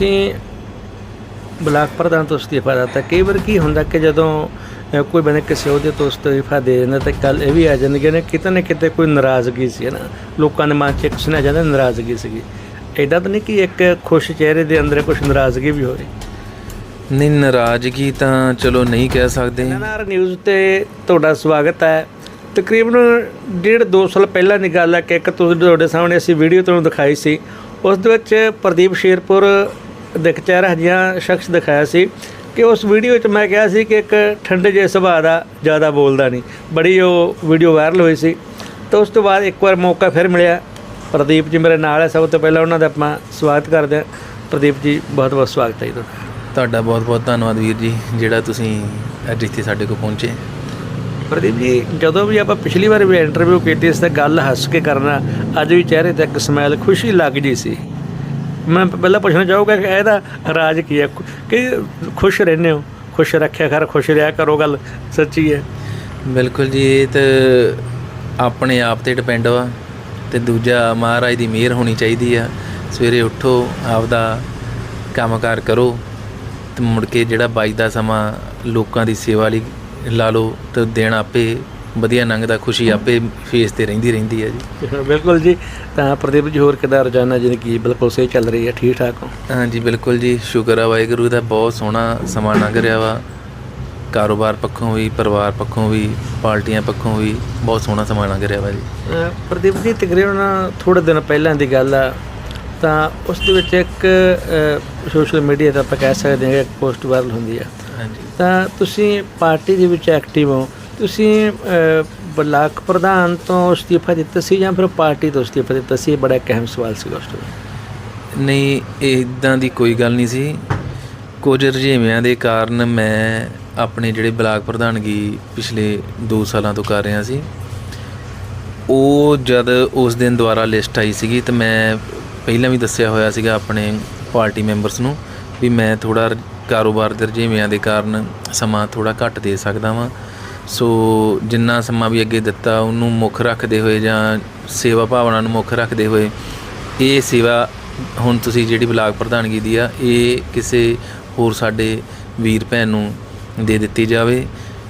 ਤੁਸੀਂ ਬਲਾਕ ਪ੍ਰਧਾਨ ਤੋਂ ਅਸਤੀਫਾ ਦਿੱਤਾ। ਕਈ ਵਾਰ ਕੀ ਹੁੰਦਾ ਕਿ ਜਦੋਂ ਕੋਈ ਬੰਦਾ ਕਿਸੇ ਉਹਦੇ ਤੋਂ ਅਸਤੀਫਾ ਦੇ ਦਿੰਦਾ ਤਾਂ ਕੱਲ ਇਹ ਵੀ ਆ ਜਾਂਦੀ ਨੇ ਕਿਤੇ ਨਾ ਕਿਤੇ ਕੋਈ ਨਾਰਾਜ਼ਗੀ ਸੀ ਹੈ ਨਾ। ਲੋਕਾਂ ਦੇ ਮਨ 'ਚ ਇੱਕ ਸੁਣਿਆ ਜਾਂਦਾ ਨਾਰਾਜ਼ਗੀ ਸੀਗੀ। ਐਦਾਂ ਤਾਂ ਨਹੀਂ ਕਿ ਇੱਕ ਖੁਸ਼ ਚਿਹਰੇ ਦੇ ਅੰਦਰ ਕੁਝ ਨਾਰਾਜ਼ਗੀ ਵੀ ਹੋਵੇ? ਨਹੀਂ ਨਾਰਾਜ਼ਗੀ ਤਾਂ ਚਲੋ ਨਹੀਂ ਕਹਿ ਸਕਦੇ। ਐਨਆਰ ਨਿਊਜ਼ ਤੇ ਤੁਹਾਡਾ ਸਵਾਗਤ ਹੈ। ਤਕਰੀਬਨ ਡੇਢ ਦੋ ਸਾਲ ਪਹਿਲਾਂ ਦੀ ਗੱਲ ਹੈ ਕਿ ਇੱਕ ਤੁਸੀਂ ਤੁਹਾਡੇ ਸਾਹਮਣੇ ਅਸੀਂ ਵੀਡੀਓ ਤੁਹਾਨੂੰ ਦਿਖਾਈ ਸੀ। ਉਸ ਦੇ ਵਿੱਚ ਪ੍ਰਦੀਪ ਸ਼ੇਰਪੁਰ ਦੇ ਚਿਹਰਾ ਜਿਹਾ ਸ਼ਖਸ ਦਿਖਾਇਆ ਸੀ ਕਿ ਉਸ ਵੀਡੀਓ 'ਚ ਮੈਂ ਕਿਹਾ ਸੀ ਕਿ ਇੱਕ ਠੰਡੇ ਜਿਹੇ ਸੁਭਾਅ ਦਾ ਜ਼ਿਆਦਾ ਬੋਲਦਾ ਨਹੀਂ। ਬੜੀ ਉਹ ਵੀਡੀਓ ਵਾਇਰਲ ਹੋਈ ਸੀ। ਤਾਂ ਉਸ ਤੋਂ ਬਾਅਦ ਇੱਕ ਵਾਰ ਮੌਕਾ ਫਿਰ ਮਿਲਿਆ। ਪ੍ਰਦੀਪ ਜੀ ਮੇਰੇ ਨਾਲ ਹੈ। ਸਭ ਤੋਂ ਪਹਿਲਾਂ ਉਹਨਾਂ ਦਾ ਆਪਾਂ ਸਵਾਗਤ ਕਰਦੇ ਹਾਂ। ਪ੍ਰਦੀਪ ਜੀ ਬਹੁਤ ਬਹੁਤ ਸਵਾਗਤ ਹੈ ਜੀ ਤੁਹਾਡਾ। ਤੁਹਾਡਾ ਬਹੁਤ ਬਹੁਤ ਧੰਨਵਾਦ ਵੀਰ ਜੀ ਜਿਹੜਾ ਤੁਸੀਂ ਅੱਜ ਇੱਥੇ ਸਾਡੇ ਕੋਲ ਪਹੁੰਚੇ। ਪ੍ਰਦੀਪ ਜੀ। ਜਦੋਂ ਵੀ ਆਪਾਂ ਪਿਛਲੀ ਵਾਰ ਵੀ ਇੰਟਰਵਿਊ ਕੀਤੀ ਸੀ ਤਾਂ ਗੱਲ ਹੱਸ ਕੇ ਕਰਨਾ ਅੱਜ ਵੀ ਚਿਹਰੇ ਤੇ ਇੱਕ ਸਮੈਲ ਖੁਸ਼ੀ ਲੱਗ ਜੀ ਸੀ। ਮੈਂ ਪਹਿਲਾਂ ਪੁੱਛਣਾ ਚਾਹੂੰਗਾ ਕਿ ਇਹਦਾ ਰਾਜ ਕੀ ਹੈ? ਕਿ ਖੁਸ਼ ਰਹਿੰਦੇ ਹੋ? ਖੁਸ਼ ਰੱਖਿਆ ਕਰ, ਖੁਸ਼ ਰਿਹਾ ਕਰੋ ਗੱਲ, ਸੱਚੀ ਹੈ। ਬਿਲਕੁਲ ਜੀ, ਇਹ ਤਾਂ ਆਪਣੇ ਆਪ ਤੇ ਡਿਪੈਂਡ ਵਾ ਤੇ ਦੂਜਾ ਮਹਾਰਾਜ ਦੀ ਮਿਹਰ ਹੋਣੀ ਚਾਹੀਦੀ ਆ। ਸਵੇਰੇ ਉੱਠੋ, ਆਪਦਾ ਕੰਮਕਾਰ ਕਰੋ ਤੇ ਮੁੜ ਕੇ ਜਿਹੜਾ ਬਚਦਾ ਸਮਾਂ ਲੋਕਾਂ ਦੀ ਸੇਵਾ ਲਈ ਲਾ ਲਓ ਤੇ ਦਿਨ ਆਪੇ ਵਧੀਆ ਲੰਘਦਾ ਖੁਸ਼ੀ ਆਪੇ ਫੇਸ ਤੇ ਰਹਿੰਦੀ ਰਹਿੰਦੀ ਹੈ ਜੀ। ਬਿਲਕੁਲ ਜੀ। ਤਾਂ ਪ੍ਰਦੀਪ ਜੀ ਹੋਰ ਕਿਦਾਂ ਰੋਜ਼ਾਨਾ ਜ਼ਿੰਦਗੀ ਬਿਲਕੁਲ ਸਹੀ ਚੱਲ ਰਹੀ ਹੈ ਠੀਕ ਠਾਕ ਹੋ? ਹਾਂਜੀ ਬਿਲਕੁਲ ਜੀ। ਸ਼ੁਕਰ ਆ ਵਾਹਿਗੁਰੂ ਦਾ ਬਹੁਤ ਸੋਹਣਾ ਸਮਾਂ ਲੰਘ ਰਿਹਾ ਵਾ। ਕਾਰੋਬਾਰ ਪੱਖੋਂ ਵੀ ਪਰਿਵਾਰ ਪੱਖੋਂ ਵੀ ਪਾਰਟੀਆਂ ਪੱਖੋਂ ਵੀ ਬਹੁਤ ਸੋਹਣਾ ਸਮਾਂ ਲੰਘ ਰਿਹਾ ਵਾ ਜੀ। ਪ੍ਰਦੀਪ ਜੀ ਤਕਰੀਬਨ ਥੋੜੇ ਦਿਨ ਪਹਿਲਾਂ ਦੀ ਗੱਲ ਆ। ਤਾਂ ਉਸ ਦੇ ਵਿੱਚ ਇੱਕ ਸੋਸ਼ਲ ਮੀਡੀਆ ਤੇ ਆਪਾਂ ਕਹਿ ਸਕਦੇ ਹਾਂ ਇੱਕ ਪੋਸਟ ਵਾਇਰਲ ਹੁੰਦੀ ਆ। ਹਾਂਜੀ। ਤਾਂ ਤੁਸੀਂ ਪਾਰਟੀ ਦੇ ਵਿੱਚ ਐਕਟਿਵ ਹੋ। ਤੁਸੀਂ ਬਲਾਕ ਪ੍ਰਧਾਨ ਤੋਂ ਅਸਤੀਫਾ ਦਿੱਤਾ ਸੀ ਜਾਂ ਫਿਰ ਪਾਰਟੀ ਤੋਂ ਅਸਤੀਫਾ ਦਿੱਤਾ ਸੀ? ਇਹ ਬੜਾ ਅਹਿਮ ਸਵਾਲ ਸੀ ਉਸ ਤੋਂ। ਨਹੀਂ ਇਦਾਂ ਦੀ ਕੋਈ ਗੱਲ ਨਹੀਂ ਸੀ। ਕੁਝ ਰੁਝੇਵਿਆਂ ਦੇ ਕਾਰਨ ਮੈਂ ਆਪਣੇ ਜਿਹੜੇ ਬਲਾਕ ਪ੍ਰਧਾਨਗੀ ਪਿਛਲੇ 2 ਸਾਲਾਂ ਤੋਂ ਕਰ ਰਿਹਾ ਸੀ। ਉਹ ਜਦ ਉਸ ਦਿਨ ਦੁਆਰਾ ਲਿਸਟ ਆਈ ਸੀਗੀ ਤੇ ਮੈਂ ਪਹਿਲਾਂ ਵੀ ਦੱਸਿਆ ਹੋਇਆ ਸੀਗਾ ਆਪਣੇ ਪਾਰਟੀ ਮੈਂਬਰਸ ਨੂੰ ਵੀ ਮੈਂ ਥੋੜਾ ਕਾਰੋਬਾਰ ਦੇ ਰੁਝੇਵਿਆਂ ਦੇ ਕਾਰਨ ਸਮਾਂ ਥੋੜਾ ਘੱਟ ਦੇ ਸਕਦਾ ਵਾਂ। ਸੋ ਜਿੰਨਾ ਸਮਾਂ ਵੀ ਅੱਗੇ ਦਿੱਤਾ ਉਹਨੂੰ ਮੁੱਖ ਰੱਖਦੇ ਹੋਏ ਜਾਂ ਸੇਵਾ ਭਾਵਨਾ ਨੂੰ ਮੁੱਖ ਰੱਖਦੇ ਹੋਏ ਇਹ ਸੇਵਾ ਹੁਣ ਤੁਸੀਂ ਜਿਹੜੀ ਬਲਾਕ ਪ੍ਰਧਾਨਗੀ ਦੀ ਆ ਇਹ ਕਿਸੇ ਹੋਰ ਸਾਡੇ ਵੀਰ ਭੈਣ ਨੂੰ ਦੇ ਦਿੱਤੀ ਜਾਵੇ।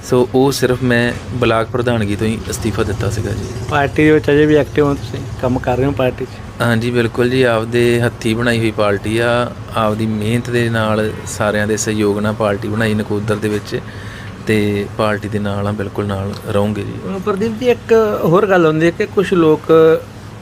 ਸੋ ਉਹ ਸਿਰਫ ਮੈਂ ਬਲਾਕ ਪ੍ਰਧਾਨਗੀ ਤੋਂ ਹੀ ਅਸਤੀਫਾ ਦਿੱਤਾ ਸੀਗਾ ਜੀ। ਪਾਰਟੀ ਦੇ ਵਿੱਚ ਅਜੇ ਵੀ ਐਕਟਿਵ ਹੋ ਤੁਸੀਂ? ਕੰਮ ਕਰ ਰਹੇ ਹੋ ਪਾਰਟੀ 'ਚ? ਹਾਂਜੀ ਬਿਲਕੁਲ ਜੀ ਆਪਦੇ ਹੱਥੀ ਬਣਾਈ ਹੋਈ ਪਾਰਟੀ ਆ। ਆਪਦੀ ਮਿਹਨਤ ਦੇ ਨਾਲ ਸਾਰਿਆਂ ਦੇ ਸਹਿਯੋਗ ਨਾਲ ਪਾਰਟੀ ਬਣਾਈ ਨਕੋਦਰ ਦੇ ਵਿੱਚ। ਤੇ ਪਾਰਟੀ ਦੇ ਨਾਲ ਆ ਬਿਲਕੁਲ ਨਾਲ ਰਹੂੰਗੇ ਜੀ। ਪ੍ਰਦੀਪ ਜੀ ਇੱਕ ਹੋਰ ਗੱਲ ਹੁੰਦੀ ਹੈ ਕਿ ਕੁਝ ਲੋਕ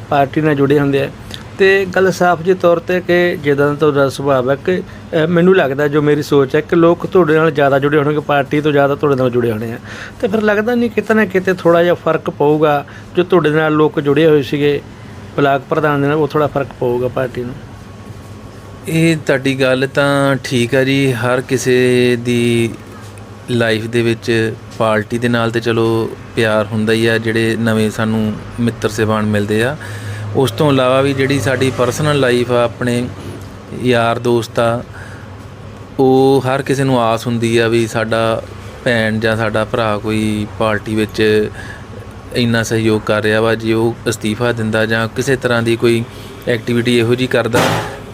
ਪਾਰਟੀ ਨਾਲ ਜੁੜੇ ਹੁੰਦੇ ਆ ਤੇ ਗੱਲ ਸਾਫ਼ ਜੀ ਤੌਰ ਤੇ ਕਿ ਜਿੱਦਾਂ ਦਾ ਤੁਹਾਡਾ ਸੁਭਾਅ ਹੈ ਕਿ ਮੈਨੂੰ ਲੱਗਦਾ ਜੋ ਮੇਰੀ ਸੋਚ ਹੈ ਕਿ ਲੋਕ ਤੁਹਾਡੇ ਨਾਲ ਜ਼ਿਆਦਾ ਜੁੜੇ ਹੋਣਗੇ ਪਾਰਟੀ ਤੋਂ ਜ਼ਿਆਦਾ ਤੁਹਾਡੇ ਨਾਲ ਜੁੜੇ ਹੋਣੇ ਆ। ਤੇ ਫਿਰ ਲੱਗਦਾ ਨਹੀਂ ਕਿਤੇ ਨਾ ਕਿਤੇ ਥੋੜਾ ਜਿਹਾ ਫ਼ਰਕ ਪਊਗਾ ਜੋ ਤੁਹਾਡੇ ਨਾਲ ਲੋਕ ਜੁੜੇ ਹੋਏ ਸੀਗੇ ਬਲਾਕ ਪ੍ਰਧਾਨ ਦੇ ਨਾਲ ਉਹ ਥੋੜਾ ਫ਼ਰਕ ਪਊਗਾ ਪਾਰਟੀ ਨੂੰ। ਇਹ ਤੁਹਾਡੀ ਗੱਲ ਤਾਂ ਠੀਕ ਆ ਜੀ ਹਰ ਕਿਸੇ ਦੀ ਲਾਈਫ ਦੇ ਵਿੱਚ ਪਾਰਟੀ ਦੇ ਨਾਲ ਤੇ ਚਲੋ ਪਿਆਰ ਹੁੰਦਾ ਹੀ ਆ, ਜਿਹੜੇ ਨਵੇਂ ਸਾਨੂੰ ਮਿੱਤਰ ਸੇਵਾਨ ਮਿਲਦੇ ਆ। ਉਸ ਤੋਂ ਇਲਾਵਾ ਵੀ ਜਿਹੜੀ ਸਾਡੀ ਪਰਸਨਲ ਲਾਈਫ ਆ, ਆਪਣੇ ਯਾਰ ਦੋਸਤ ਆ, ਉਹ ਹਰ ਕਿਸੇ ਨੂੰ ਆਸ ਹੁੰਦੀ ਆ ਵੀ ਸਾਡਾ ਭੈਣ ਜਾਂ ਸਾਡਾ ਭਰਾ ਕੋਈ ਪਾਰਟੀ ਵਿੱਚ ਇੰਨਾ ਸਹਿਯੋਗ ਕਰ ਰਿਹਾ ਵਾ, ਜੇ ਉਹ ਅਸਤੀਫਾ ਦਿੰਦਾ ਜਾਂ ਕਿਸੇ ਤਰ੍ਹਾਂ ਦੀ ਕੋਈ ਐਕਟੀਵਿਟੀ ਇਹੋ ਜੀ ਕਰਦਾ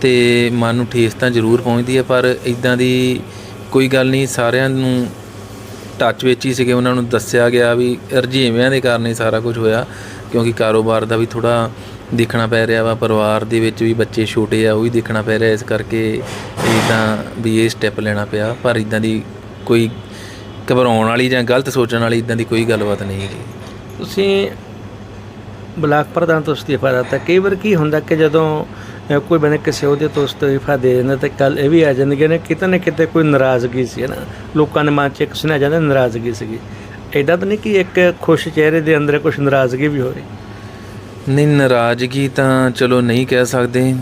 ਤੇ ਮਨ ਨੂੰ ਠੇਸ ਤਾਂ ਜ਼ਰੂਰ ਪਹੁੰਚਦੀ ਹੈ ਪਰ ਇਦਾਂ ਦੀ ਕੋਈ ਗੱਲ ਨਹੀਂ, ਸਾਰਿਆਂ ਨੂੰ ਟੱਚ ਵਿੱਚ ਹੀ ਸੀਗੇ, ਉਹਨਾਂ ਨੂੰ ਦੱਸਿਆ ਗਿਆ ਵੀ ਰੁਝੇਵਿਆਂ ਦੇ ਕਾਰਨ ਹੀ ਸਾਰਾ ਕੁਝ ਹੋਇਆ, ਕਿਉਂਕਿ ਕਾਰੋਬਾਰ ਦਾ ਵੀ ਥੋੜਾ ਦੇਖਣਾ ਪੈ ਰਿਹਾ ਵਾ, ਪਰਿਵਾਰ ਦੇ ਵਿੱਚ ਵੀ ਬੱਚੇ ਛੋਟੇ ਆ, ਉਹ ਵੀ ਦੇਖਣਾ ਪੈ ਰਿਹਾ, ਇਸ ਕਰਕੇ ਇਦਾਂ ਵੀ ਇਹ ਸਟੈਪ ਲੈਣਾ ਪਿਆ, ਪਰ ਇਦਾਂ ਦੀ ਕੋਈ ਘਬਰਾਉਣ ਵਾਲੀ ਜਾਂ ਗਲਤ ਸੋਚਣ ਵਾਲੀ ਇਦਾਂ ਦੀ ਕੋਈ ਗੱਲਬਾਤ ਨਹੀਂ ਹੈਗੀ। ਤੁਸੀਂ ਬਲਾਕ ਪ੍ਰਧਾਨ ਤੋਂ ਅਸਤੀਫਾ ਦਿੱਤਾ, ਕਈ ਵਾਰ ਕੀ ਹੁੰਦਾ ਕਿ ਜਦੋਂ ਕੋਈ ਬੰਦਾ ਕਿਸੇ ਉਹਦੇ ਤੋਂ ਅਸਤੀਫਾ ਦੇ ਦਿੰਦਾ ਤਾਂ ਕੱਲ ਇਹ ਵੀ ਆ ਜਾਂਦੀਆਂ ਨੇ ਕਿਤੇ ਨਾ ਕਿਤੇ ਕੋਈ ਨਾਰਾਜ਼ਗੀ ਸੀ, ਹੈ ਨਾ? ਲੋਕਾਂ ਦੇ ਮਨ 'ਚ ਇੱਕ ਸੁਣਿਆ ਜਾਂਦਾ ਨਾਰਾਜ਼ਗੀ ਸੀਗੀ। ਐਦਾਂ ਤਾਂ ਨਹੀਂ ਕਿ ਇੱਕ ਖੁਸ਼ ਚਿਹਰੇ ਦੇ ਅੰਦਰ ਕੁਝ ਨਾਰਾਜ਼ਗੀ ਵੀ ਹੋ ਰਹੀ ਨਹੀਂ, ਨਾਰਾਜ਼ਗੀ ਤਾਂ ਚਲੋ ਨਹੀਂ ਕਹਿ ਸਕਦੇ।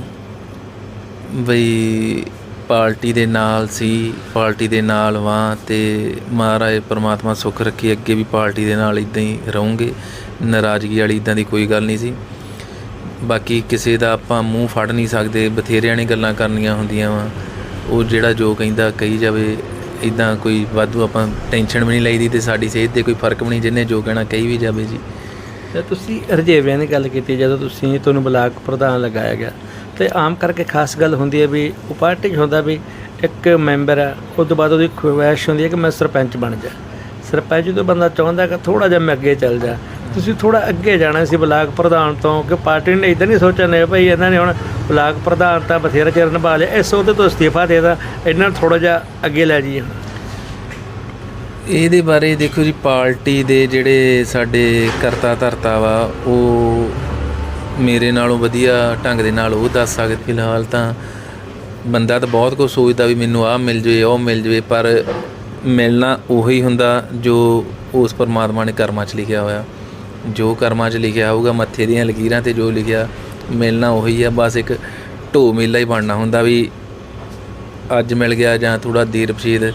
ਬਈ ਪਾਰਟੀ ਦੇ ਨਾਲ ਸੀ, ਪਾਰਟੀ ਦੇ ਨਾਲ ਵਾਂ ਤੇ ਮਹਾਰਾਜ ਪਰਮਾਤਮਾ ਸੁੱਖ ਰੱਖੀ, ਅੱਗੇ ਵੀ ਪਾਰਟੀ ਦੇ ਨਾਲ ਇਦਾਂ ਹੀ ਰਹੂੰਗੇ। ਨਾਰਾਜ਼ਗੀ ਵਾਲੀ ਇਦਾਂ ਦੀ ਕੋਈ ਗੱਲ ਨਹੀਂ ਸੀ। ਬਾਕੀ ਕਿਸੇ ਦਾ ਆਪਾਂ ਮੂੰਹ ਫੜ ਨਹੀਂ ਸਕਦੇ, ਬਥੇਰਿਆਂ ਨੇ ਗੱਲਾਂ ਕਰਨੀਆਂ ਹੁੰਦੀਆਂ ਵਾ। ਉਹ ਜਿਹੜਾ ਜੋ ਕਹਿੰਦਾ ਕਹੀ ਜਾਵੇ ਇਦਾਂ ਕੋਈ ਵਾਧੂ ਆਪਾਂ ਟੈਨਸ਼ਨ ਵੀ ਨਹੀਂ ਲਈਦੀ ਤੇ ਸਾਡੀ ਸਿਹਤ ਤੇ ਕੋਈ ਫ਼ਰਕ ਵੀ ਨਹੀਂ, ਜਿੰਨੇ ਜੋ ਕਹਿਣਾ ਕਹੀ ਵੀ ਜਾਵੇ ਜੀ। ਤੇ ਤੁਸੀਂ ਰਜੇਵਿਆਂ ਦੀ ਗੱਲ ਕੀਤੀ, ਜਦੋਂ ਤੁਸੀਂ ਤੁਹਾਨੂੰ ਬਲਾਕ ਪ੍ਰਧਾਨ ਲਗਾਇਆ ਗਿਆ, ਤੇ ਆਮ ਕਰਕੇ ਖਾਸ ਗੱਲ ਹੁੰਦੀ ਹੈ ਵੀ ਉਹ ਪਾਰਟੀ 'ਚ ਹੁੰਦਾ ਵੀ ਇੱਕ ਮੈਂਬਰ ਆ ਉਸ ਤੋਂ ਬਾਅਦ ਉਹਦੀ ਖੁਆਇਸ਼ ਹੁੰਦੀ ਹੈ ਕਿ ਮੈਂ ਸਰਪੰਚ ਬਣ ਜਾ। ਸਰਪੰਚ ਤੋਂ ਬੰਦਾ ਚਾਹੁੰਦਾ ਕਿ ਥੋੜਾ ਜਿਹਾ ਮੈਂ ਅੱਗੇ ਚੱਲ ਜਾ ਤੁਸੀਂ ਥੋੜਾ ਅੱਗੇ ਜਾਣਾ ਸੀ ਬਲਾਕ ਪ੍ਰਧਾਨ ਤੋਂ, ਕਿ ਪਾਰਟੀ ਨੇ ਇਦਾਂ ਨਹੀਂ ਸੋਚਣਾ ਭਾਈ ਇਹਨਾਂ ਨੇ ਹੁਣ ਬਲਾਕ ਪ੍ਰਧਾਨ ਤਾਂ ਬਥੇਰਾ ਚਿਰ ਨਿਭਾ ਲਿਆ। ਇਸ ਉਹਦੇ ਤੋਂ ਅਸਤੀਫਾ ਦੇਦਾ ਇਹਨਾਂ ਨੂੰ ਥੋੜਾ ਜਿਹਾ ਅੱਗੇ ਲੈ ਜੀ ਇਹਦੇ ਬਾਰੇ ਦੇਖੋ ਜੀ, ਪਾਰਟੀ ਦੇ ਜਿਹੜੇ ਸਾਡੇ ਕਰਤਾ ਧਰਤਾ ਵਾ, ਉਹ ਮੇਰੇ ਨਾਲੋਂ ਵਧੀਆ ਢੰਗ ਦੇ ਨਾਲ ਉਹ ਦੱਸ ਸਕਦੇ ਫਿਲਹਾਲ ਤਾਂ। ਬੰਦਾ ਤਾਂ ਬਹੁਤ ਕੁਝ ਸੋਚਦਾ ਵੀ ਮੈਨੂੰ ਆਹ ਮਿਲ ਜਵੇ, ਉਹ ਮਿਲ ਜਵੇ, ਪਰ ਮਿਲਣਾ ਉਹੀ ਹੁੰਦਾ ਜੋ ਉਸ ਪਰਮਾਤਮਾ ਨੇ ਕਰਮਾਂ 'ਚ ਲਿਖਿਆ ਹੋਇਆ। ਜੋ ਕਰਮਾਂ 'ਚ ਲਿਖਿਆ ਹੋਊਗਾ, ਮੱਥੇ ਦੀਆਂ ਲਕੀਰਾਂ ਤੇ ਜੋ ਲਿਖਿਆ, ਮਿਲਣਾ ਉਹੀ ਆ, ਬਸ ਇੱਕ ਢੋ ਮੇਲਾ ਹੀ ਬਣਨਾ ਹੁੰਦਾ ਵੀ ਅੱਜ ਮਿਲ ਗਿਆ ਜਾਂ ਥੋੜਾ ਦੇਰ ਪਛੀਦ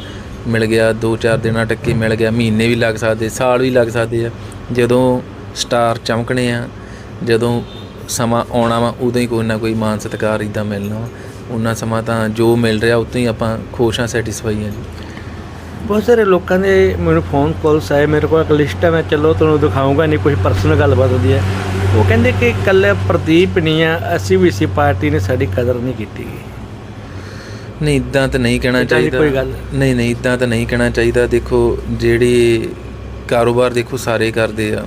ਮਿਲ ਗਿਆ 2-4 ਦਿਨਾਂ ਟੱਕੇ ਮਿਲ ਗਿਆ, ਮਹੀਨੇ ਵੀ ਲੱਗ ਸਕਦੇ, ਸਾਲ ਵੀ ਲੱਗ ਸਕਦੇ ਆ। ਜਦੋਂ ਸਟਾਰ ਚਮਕਣੇ ਆ, ਜਦੋਂ ਸਮਾਂ ਆਉਣਾ ਵਾ, ਉਦੋਂ ਹੀ ਕੋਈ ਨਾ ਕੋਈ ਮਾਨ ਸਤਿਕਾਰ ਇਦਾਂ ਮਿਲਣਾ ਵਾ। ਉਹਨਾਂ ਸਮਾਂ ਤਾਂ ਜੋ ਮਿਲ ਰਿਹਾ, ਉਤੋਂ ਹੀ ਆਪਾਂ ਖੁਸ਼ ਆ ਸੈਟੀਸਫਾਈ ਆ ਜੀ। ਬਹੁਤ ਸਾਰੇ ਲੋਕਾਂ ਦੇ ਮੈਨੂੰ ਫੋਨ ਕਾਲਸ ਆਏ ਮੇਰੇ ਕੋਲ ਇੱਕ ਲਿਸਟ ਹੈ ਮੈਂ ਚਲੋ ਤੁਹਾਨੂੰ ਦਿਖਾਉਂਗਾ ਨਹੀਂ ਕੁਝ ਪਰਸਨਲ ਗੱਲਬਾਤ ਹੁੰਦੀ ਹੈ। ਉਹ ਕਹਿੰਦੇ ਕਿ ਇਕੱਲੇ ਪ੍ਰਦੀਪ ਨਹੀਂ ਆ ਅਸੀਂ ਵੀ ਸੀ ਪਾਰਟੀ ਨੇ ਸਾਡੀ ਕਦਰ ਨਹੀਂ ਕੀਤੀ। ਨਹੀਂ ਇਦਾਂ ਤਾਂ ਨਹੀਂ ਕਹਿਣਾ ਚਾਹੀਦਾ। ਕੋਈ ਗੱਲ? ਨਹੀਂ ਨਹੀਂ ਇਦਾਂ ਤਾਂ ਨਹੀਂ ਕਹਿਣਾ ਚਾਹੀਦਾ। ਦੇਖੋ ਜਿਹੜੀ ਕਾਰੋਬਾਰ ਦੇਖੋ ਸਾਰੇ ਕਰਦੇ ਆ।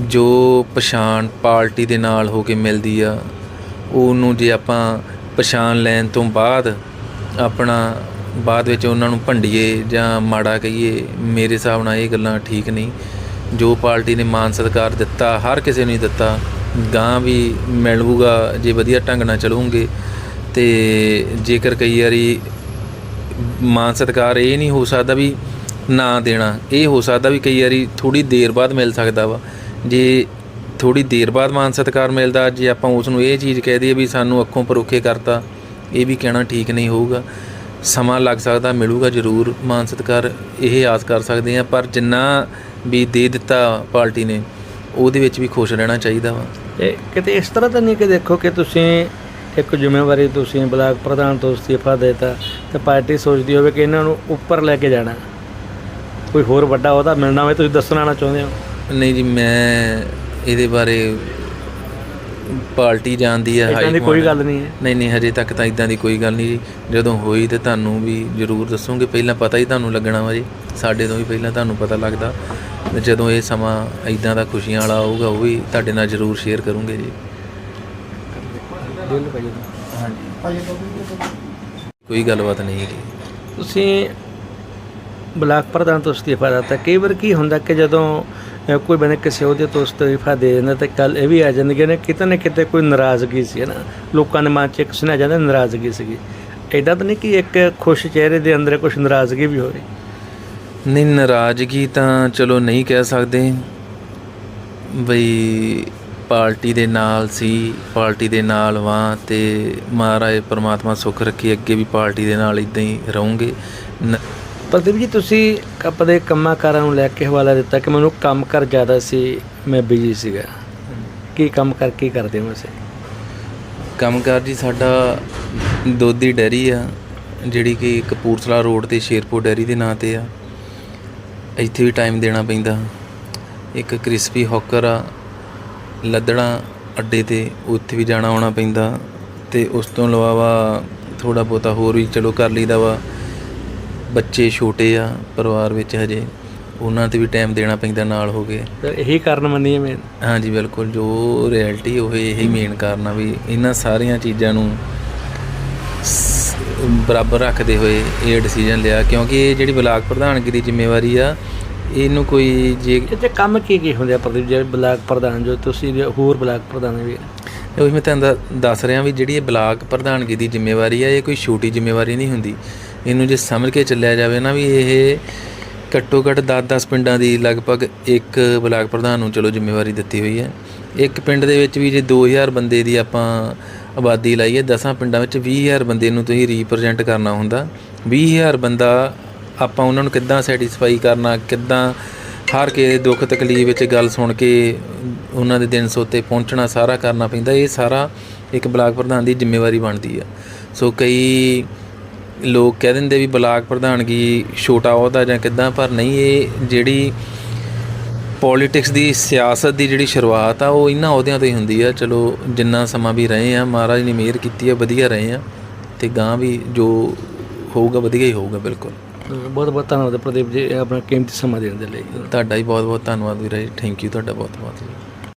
ਜੋ ਪਛਾਣ ਪਾਰਟੀ ਦੇ ਨਾਲ ਹੋ ਕੇ ਮਿਲਦੀ ਆ ਉਹਨੂੰ ਜੇ ਆਪਾਂ ਪਛਾਣ ਲੈਣ ਤੋਂ ਬਾਅਦ ਆਪਣਾ ਬਾਅਦ ਵਿੱਚ ਉਹਨਾਂ ਨੂੰ ਭੰਡੀਏ ਜਾਂ ਮਾੜਾ ਕਹੀਏ, ਮੇਰੇ ਹਿਸਾਬ ਨਾਲ ਇਹ ਗੱਲਾਂ ਠੀਕ ਨਹੀਂ। ਜੋ ਪਾਰਟੀ ਨੇ ਮਾਨ ਸਤਿਕਾਰ ਦਿੱਤਾ, ਹਰ ਕਿਸੇ ਨੂੰ ਦਿੱਤਾ ਗਾਂ ਵੀ ਮਿਲੂਗਾ, ਜੇ ਵਧੀਆ ਢੰਗ ਨਾਲ ਚਲੂਗੇ। ਤੇ ਜੇਕਰ ਕਈ ਵਾਰੀ ਮਾਨ ਸਤਿਕਾਰ ਇਹ ਨਹੀਂ ਹੋ ਸਕਦਾ ਵੀ ਨਾ ਦੇਣਾ, ਇਹ ਹੋ ਸਕਦਾ ਵੀ ਕਈ ਵਾਰੀ ਥੋੜੀ ਦੇਰ ਬਾਅਦ ਮਿਲ ਸਕਦਾ ਵਾ। ਜੇ ਥੋੜੀ ਦੇਰ ਬਾਅਦ ਮਾਨ ਸਤਿਕਾਰ ਮਿਲਦਾ, ਜੇ ਆਪਾਂ ਉਸ ਨੂੰ ਇਹ ਚੀਜ਼ ਕਹਿ ਦਈਏ ਵੀ ਸਾਨੂੰ ਅੱਖੋਂ ਪਰੋਖੇ ਕਰਤਾ, ਇਹ ਵੀ ਕਹਿਣਾ ਠੀਕ ਨਹੀਂ ਹੋਊਗਾ। ਸਮਾਂ ਲੱਗ ਸਕਦਾ ਮਿਲੂਗਾ ਜ਼ਰੂਰ ਮਾਨ ਸਤਿਕਾਰ ਇਹ ਆਸ ਕਰ ਸਕਦੇ ਆ ਪਰ ਜਿੰਨਾ ਵੀ ਦੇ ਦਿੱਤਾ ਪਾਰਟੀ ਨੇ ਉਹਦੇ ਵਿੱਚ ਵੀ ਖੁਸ਼ ਰਹਿਣਾ ਚਾਹੀਦਾ ਵਾ। ਇਹ ਕਿਤੇ ਇਸ ਤਰ੍ਹਾਂ ਤਾਂ ਨਹੀਂ ਕਿ ਦੇਖੋ ਕਿ ਤੁਸੀਂ ਇੱਕ ਜ਼ਿੰਮੇਵਾਰੀ ਤੁਸੀਂ ਬਲਾਕ ਪ੍ਰਧਾਨ ਤੋਂ ਅਸਤੀਫਾ ਦੇਤਾ ਤੇ ਪਾਰਟੀ ਸੋਚਦੀ ਹੋਵੇ ਕਿ ਇਹਨਾਂ ਨੂੰ ਉੱਪਰ ਲੈ ਕੇ ਜਾਣਾ। ਕੋਈ ਹੋਰ ਵੱਡਾ ਉਹਦਾ ਮਿਲਣਾ ਹੋਵੇ ਤੁਸੀਂ ਦੱਸਣਾ ਨਾ ਚਾਹੁੰਦੇ ਹੋ? ਨਹੀਂ ਜੀ ਮੈਂ ਇਹਦੇ ਬਾਰੇ ਪਾਰਟੀ ਜਾਣਦੀ ਹੈ ਇਦਾਂ ਦੀ ਕੋਈ ਗੱਲ ਨਹੀਂ ਹੈ। ਨਹੀਂ ਨਹੀਂ ਹਜੇ ਤੱਕ ਤਾਂ ਇਦਾਂ ਦੀ ਕੋਈ ਗੱਲ ਨਹੀਂ ਜੀ। ਜਦੋਂ ਹੋਈ ਤੇ ਤੁਹਾਨੂੰ ਵੀ ਜ਼ਰੂਰ ਦੱਸੂਗੇ। ਪਹਿਲਾਂ ਪਤਾ ਹੀ ਤੁਹਾਨੂੰ ਲੱਗਣਾ ਵਾ ਜੀ। ਸਾਡੇ ਤੋਂ ਵੀ ਪਹਿਲਾਂ ਤੁਹਾਨੂੰ ਪਤਾ ਲੱਗਦਾ। ਜਦੋਂ ਇਹ ਸਮਾਂ ਇਦਾਂ ਦਾ ਖੁਸ਼ੀਆਂ ਵਾਲਾ ਆਊਗਾ ਉਹ ਵੀ ਤੁਹਾਡੇ ਨਾਲ ਜ਼ਰੂਰ ਸ਼ੇਅਰ ਕਰੂੰਗੇ ਜੀ। ਕੋਈ ਗੱਲਬਾਤ ਨਹੀਂ ਹੈਗੀ। ਤੁਸੀਂ ਬਲਾਕ ਪ੍ਰਧਾਨ ਤੋਂ ਅਸਤੀਫਾ ਦਿੱਤਾ। ਕਈ ਵਾਰ ਕੀ ਹੁੰਦਾ ਕਿ ਜਦੋਂ ਅ, ਕੋਈ ਬੰਦਾ ਕਿਸੇ ਉਹਦੇ ਤੋਂ ਅਸਤੀਫਾ ਦੇ ਦਿੰਦਾ ਤੇ ਕੱਲ ਇਹ ਵੀ ਆ ਜਾਂਦੀਆਂ ਨੇ ਕਿਤੇ ਨਾ ਕਿਤੇ ਕੋਈ ਨਾਰਾਜ਼ਗੀ ਸੀ ਨਾ। ਲੋਕਾਂ ਦੇ ਮਨ 'ਚ ਇੱਕ ਸੁਣਿਆ ਜਾਂਦਾ ਨਾਰਾਜ਼ਗੀ ਸੀਗੀ। ਐਦਾਂ ਤਾਂ ਨਹੀਂ ਕਿ ਇੱਕ ਖੁਸ਼ ਚਿਹਰੇ ਦੇ ਅੰਦਰ ਕੁਝ ਨਾਰਾਜ਼ਗੀ ਵੀ ਹੋ ਰਹੀ? ਨਹੀਂ ਨਾਰਾਜ਼ਗੀ ਤਾਂ ਚਲੋ ਨਹੀਂ ਕਹਿ ਸਕਦੇ। ਬਈ ਪਾਰਟੀ ਦੇ ਨਾਲ ਸੀ ਪਾਰਟੀ ਦੇ ਨਾਲ ਵਾਂ ਤੇ ਮਹਾਰਾਜ ਪਰਮਾਤਮਾ ਸੁੱਖ ਰੱਖੀ ਅੱਗੇ ਵੀ ਪਾਰਟੀ ਦੇ ਨਾਲ ਇਦਾਂ ਹੀ ਰਹੂੰਗੇ। ਨ- ਪ੍ਰਦੀਪ ਜੀ, ਤੁਸੀਂ ਆਪਣੇ ਕੰਮਾਂ ਕਾਰਾਂ ਨੂੰ ਲੈ ਕੇ ਹਵਾਲਾ ਦਿੱਤਾ ਕਿ ਮੈਨੂੰ ਕੰਮ ਕਰ ਜ਼ਿਆਦਾ ਸੀ, ਮੈਂ ਬਿਜ਼ੀ ਸੀਗਾ। ਕੀ ਕੰਮ ਕਰ, ਕੀ ਕਰਦੇ ਹੋ ਵੈਸੇ? ਕੰਮਕਾਰ ਜੀ, ਸਾਡਾ ਦੁੱਧ ਦੀ ਡੈਰੀ ਆ, ਜਿਹੜੀ ਕਿ ਕਪੂਰਥਲਾ ਰੋਡ ਤੇ ਸ਼ੇਰਪੁਰ ਡੈਰੀ ਦੇ ਨਾਂ ਤੇ ਆ। ਇੱਥੇ ਵੀ ਟਾਈਮ ਦੇਣਾ ਪੈਂਦਾ। ਇੱਕ ਕ੍ਰਿਸਪੀ ਹੌਕਰ ਆ ਲੱਦਣਾ ਅੱਡੇ ਤੇ, ਉੱਥੇ ਵੀ ਜਾਣਾ ਆਉਣਾ ਪੈਂਦਾ। ਤੇ ਉਸ ਤੋਂ ਇਲਾਵਾ ਥੋੜਾ ਬਹੁਤਾ ਹੋਰ ਵੀ ਚਲੋ ਕਰ ਲਈਦਾ ਵਾ। ਬੱਚੇ ਛੋਟੇ ਆ ਪਰਿਵਾਰ ਵਿੱਚ ਹਜੇ ਉਹਨਾਂ ਤੇ ਵੀ ਟਾਈਮ ਦੇਣਾ ਪੈਂਦਾ ਨਾਲ ਹੋ ਕੇ। ਤਾਂ ਇਹੀ ਕਾਰਨ ਮੰਨੀਏ ਮੈਂ? ਹਾਂਜੀ ਬਿਲਕੁਲ ਜੋ ਰਿਐਲਿਟੀ ਉਹ ਇਹੀ ਮੇਨ ਕਾਰਨ ਆ ਵੀ ਇਹਨਾਂ ਸਾਰੀਆਂ ਚੀਜ਼ਾਂ ਨੂੰ ਬਰਾਬਰ ਰੱਖਦੇ ਹੋਏ ਇਹ ਡਿਸੀਜਨ ਲਿਆ ਕਿਉਂਕਿ ਇਹ ਜਿਹੜੀ ਬਲਾਕ ਪ੍ਰਧਾਨਗੀ ਦੀ ਜ਼ਿੰਮੇਵਾਰੀ ਆ ਇਹਨੂੰ ਕੋਈ ਜੇ ਤੇ ਕੰਮ ਕੀ ਕੀ ਹੁੰਦੇ ਆ ਪ੍ਰਦੀਪ ਜੀ ਬਲਾਕ ਪ੍ਰਧਾਨ ਜੋ ਤੁਸੀਂ ਹੋਰ ਬਲਾਕ ਪ੍ਰਧਾਨ ਵੀ। ਉਹ ਮੈਂ ਤੁਹਾਨੂੰ ਦੱਸ ਰਿਹਾ ਵੀ ਜਿਹੜੀ ਇਹ ਬਲਾਕ ਪ੍ਰਧਾਨਗੀ ਦੀ ਜ਼ਿੰਮੇਵਾਰੀ ਆ ਇਹ ਕੋਈ ਛੋਟੀ ਜ਼ਿੰਮੇਵਾਰੀ ਨਹੀਂ ਹੁੰਦੀ। ਇਹਨੂੰ ਜੇ ਸਮਝ ਕੇ ਚੱਲਿਆ ਜਾਵੇ ਨਾ ਵੀ ਇਹ ਘੱਟੋ ਘੱਟ 10-10 ਪਿੰਡਾਂ ਦੀ ਲਗਭਗ ਇੱਕ ਬਲਾਕ ਪ੍ਰਧਾਨ ਨੂੰ ਚਲੋ ਜ਼ਿੰਮੇਵਾਰੀ ਦਿੱਤੀ ਹੋਈ ਹੈ। ਇੱਕ ਪਿੰਡ ਦੇ ਵਿੱਚ ਵੀ ਜੇ 2000 ਬੰਦੇ ਦੀ ਆਪਾਂ ਆਬਾਦੀ ਲਾਈਏ 10 ਪਿੰਡਾਂ ਵਿੱਚ 20000 ਬੰਦੇ ਨੂੰ ਤੁਸੀਂ ਰਿਪਰੈਜ਼ੈਂਟ ਕਰਨਾ ਹੁੰਦਾ। 20000 ਬੰਦਾ ਆਪਾਂ ਉਹਨਾਂ ਨੂੰ ਕਿੱਦਾਂ ਸੈਟੀਸਫਾਈ ਕਰਨਾ, ਕਿੱਦਾਂ ਹਰ ਕਿਸੇ ਦੁੱਖ ਤਕਲੀਫ ਵਿੱਚ ਗੱਲ ਸੁਣ ਕੇ ਉਹਨਾਂ ਦੇ ਦਿਨ ਸੋਤੇ ਪਹੁੰਚਣਾ, ਸਾਰਾ ਕਰਨਾ ਪੈਂਦਾ, ਇਹ ਸਾਰਾ ਇੱਕ ਬਲਾਕ ਪ੍ਰਧਾਨ ਦੀ ਜ਼ਿੰਮੇਵਾਰੀ ਬਣਦੀ ਆ। ਸੋ ਕਈ ਲੋਕ ਕਹਿ ਦਿੰਦੇ ਵੀ ਬਲਾਕ ਪ੍ਰਧਾਨਗੀ ਛੋਟਾ ਅਹੁਦਾ ਜਾਂ ਕਿੱਦਾਂ ਪਰ ਨਹੀਂ ਇਹ ਜਿਹੜੀ ਪੋਲਿਟਿਕਸ ਦੀ ਸਿਆਸਤ ਦੀ ਜਿਹੜੀ ਸ਼ੁਰੂਆਤ ਆ ਉਹ ਇਹਨਾਂ ਅਹੁਦਿਆਂ ਤੋਂ ਹੀ ਹੁੰਦੀ ਆ। ਚਲੋ ਜਿੰਨਾ ਸਮਾਂ ਵੀ ਰਹੇ ਆ ਮਹਾਰਾਜ ਨੇ ਮਿਹਰ ਕੀਤੀ ਆ ਵਧੀਆ ਰਹੇ ਆ ਤੇ ਗਾਂ ਵੀ ਜੋ ਹੋਊਗਾ ਵਧੀਆ ਹੀ ਹੋਊਗਾ ਬਿਲਕੁਲ। ਬਹੁਤ ਬਹੁਤ ਧੰਨਵਾਦ ਪ੍ਰਦੀਪ ਜੀ ਇਹ ਆਪਣਾ ਕੀਮਤੀ ਸਮਾਂ ਦੇਣ ਦੇ ਲਈ। ਤੁਹਾਡਾ ਹੀ ਬਹੁਤ ਬਹੁਤ ਧੰਨਵਾਦ ਵੀਰੇ ਥੈਂਕ ਯੂ ਤੁਹਾਡਾ ਬਹੁਤ ਬਹੁਤ।